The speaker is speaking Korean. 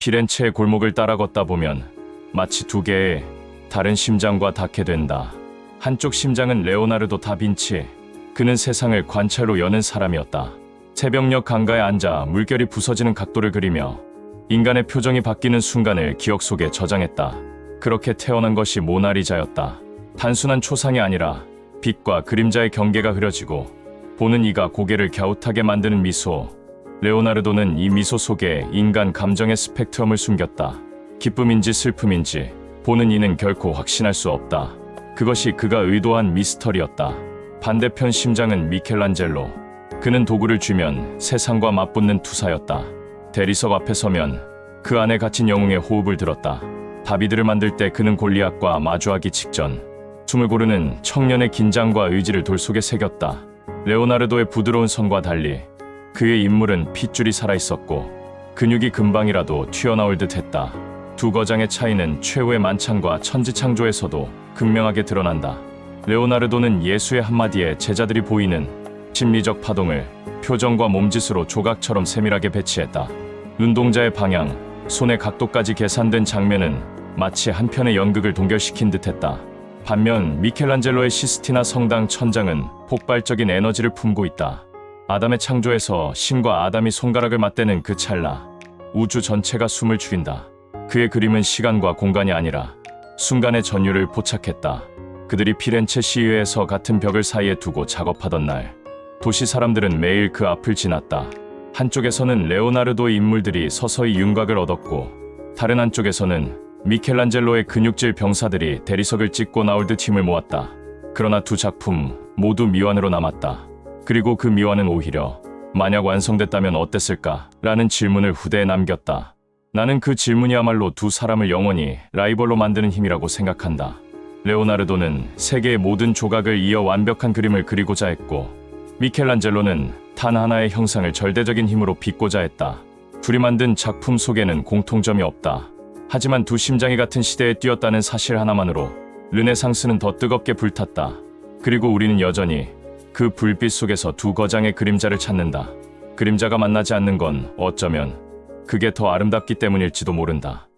피렌체의 골목을 따라 걷다 보면 마치 두 개의 다른 심장과 닿게 된다. 한쪽 심장은 레오나르도 다빈치. 그는 세상을 관찰로 여는 사람이었다. 새벽녘 강가에 앉아 물결이 부서지는 각도를 그리며 인간의 표정이 바뀌는 순간을 기억 속에 저장했다. 그렇게 태어난 것이 모나리자였다. 단순한 초상이 아니라 빛과 그림자의 경계가 흐려지고 보는 이가 고개를 갸웃하게 만드는 미소. 레오나르도는 이 미소 속에 인간 감정의 스펙트럼을 숨겼다. 기쁨인지 슬픔인지 보는 이는 결코 확신할 수 없다. 그것이 그가 의도한 미스터리였다. 반대편 심장은 미켈란젤로. 그는 도구를 쥐면 세상과 맞붙는 투사였다. 대리석 앞에 서면 그 안에 갇힌 영웅의 호흡을 들었다. 다비드를 만들 때 그는 골리앗과 마주하기 직전 숨을 고르는 청년의 긴장과 의지를 돌 속에 새겼다. 레오나르도의 부드러운 선과 달리 그의 인물은 핏줄이 살아있었고 근육이 금방이라도 튀어나올 듯했다. 두 거장의 차이는 최후의 만찬과 천지창조에서도 극명하게 드러난다. 레오나르도는 예수의 한마디에 제자들이 보이는 심리적 파동을 표정과 몸짓으로 조각처럼 세밀하게 배치했다. 눈동자의 방향, 손의 각도까지 계산된 장면은 마치 한 편의 연극을 동결시킨 듯했다. 반면 미켈란젤로의 시스티나 성당 천장은 폭발적인 에너지를 품고 있다. 아담의 창조에서 신과 아담이 손가락을 맞대는 그 찰나 우주 전체가 숨을 죽인다. 그의 그림은 시간과 공간이 아니라 순간의 전율을 포착했다. 그들이 피렌체 시위에서 같은 벽을 사이에 두고 작업하던 날 도시 사람들은 매일 그 앞을 지났다. 한쪽에서는 레오나르도의 인물들이 서서히 윤곽을 얻었고 다른 한쪽에서는 미켈란젤로의 근육질 병사들이 대리석을 찍고 나올 듯 힘을 모았다. 그러나 두 작품 모두 미완으로 남았다. 그리고 그 미완은 오히려 만약 완성됐다면 어땠을까? 라는 질문을 후대에 남겼다. 나는 그 질문이야말로 두 사람을 영원히 라이벌로 만드는 힘이라고 생각한다. 레오나르도는 세계의 모든 조각을 이어 완벽한 그림을 그리고자 했고, 미켈란젤로는 단 하나의 형상을 절대적인 힘으로 빚고자 했다. 둘이 만든 작품 속에는 공통점이 없다. 하지만 두 심장이 같은 시대에 뛰었다는 사실 하나만으로 르네상스는 더 뜨겁게 불탔다. 그리고 우리는 여전히 그 불빛 속에서 두 거장의 그림자를 찾는다. 그림자가 만나지 않는 건 어쩌면 그게 더 아름답기 때문일지도 모른다.